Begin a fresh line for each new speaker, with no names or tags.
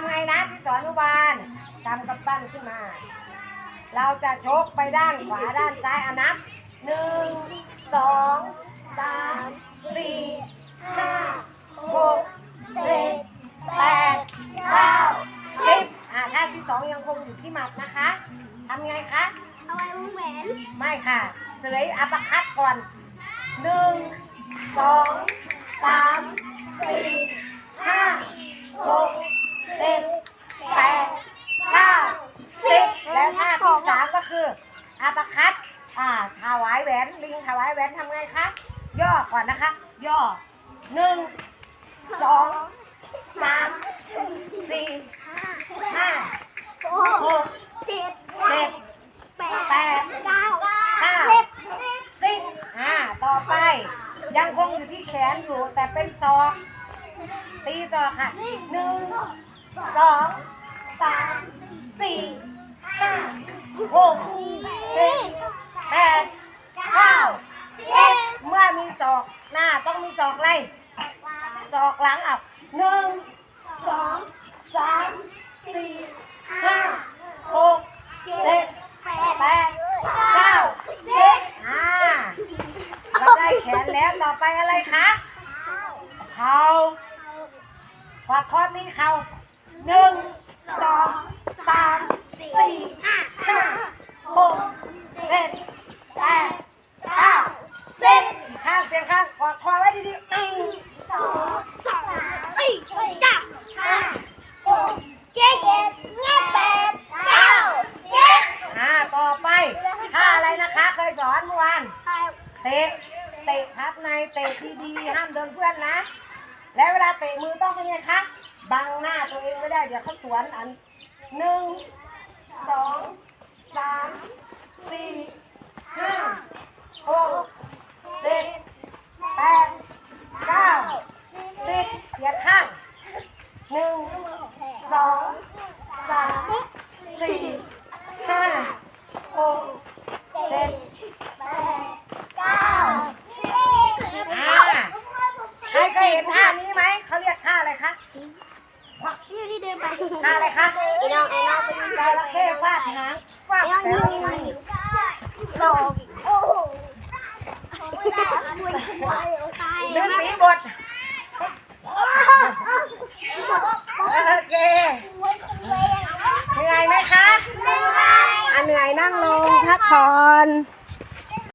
ำไงนะที่สอนอุบาลทำกับปั้นขึ้นมา เราจะชกไปด้านขวาด้านซ้ายอะนับหนึ่งสองสามสี่ห้าหกเจ็ดแปดเก้าสิบอ่าท่าที่สองยังคงอยู่ที่หมัดนะคะทำไงคะ
เอาไว้วงแหวน
ไม่ค่ะ เสยอัปคัดก่อนหนึ่งสองสามสี่ห้าหกเจ็ดแปดเก้าสิบแล้ว ท่าที่สามก็คืออัปคัดอ่าถวายแหวนลิงถวายแหวนทำไงคะย่อก่อนนะคะ ย่อหนึ่งสองสามสี่
ห้า
ห้า
ห
ห
ก
ก
เจ็ด
เจ็ด
แป
แปด
ดเก้า
ห้า
สิบ
สิบอ่าต่อไป ยังคงอยู่ที่แขนอยู่แต่เป็นศอกตีศอกค่ะหนึ่งสองสามสี่ห้าหกเจ็ดแปดเก้าสิบเมื่อมีศอกหน้าต้องมีศอกอะไรศ อกหลังอะหนึ่งสองสามสี่ห้าหกเจ็ดแปดเก้าสิบอ่าเราได้แขนแล้วต่อไปอะไรคะเข่าขอดคอนี้เข่าหนึ่งสองสามสี่ห้าหกเจ็ดแปดเก้าสิบข้างเปลี่ยนข้างกอดคอไว้ดีๆหนึ่ง
สอง
อ่าต่อไปท่าอะไรนะคะ เคยสอนเมื่อวาน เตะ เตะครับใน เตะดีๆห้ามโดนเพื่อนนะ แล้วเวลาเตะมือต้องเป็นไงคะ บังหน้าตัวเองไม่ได้ เดี๋ยวเขาสวนอันหนึ่ง หนึ่งสองสามสี่ห้าหกเจ็ด
แปดเก้าสิบ
อ่าใครเคยเห็นท่านี้ไหมเขาเรียกท่าอะไรคะ
พี่ที่เดินไป
ท่าอะไรคะ
ไอ้น้องไอ้น้องเป็น
จระเข้ฟาดหางฟาด
แขนสอง
โอ้
โหไม่
ได้ด้วยตายเดิน
สีบท โอเคเหนื่อยไหมคะ อะเหนื่อย
นั่งลงพักผ่อน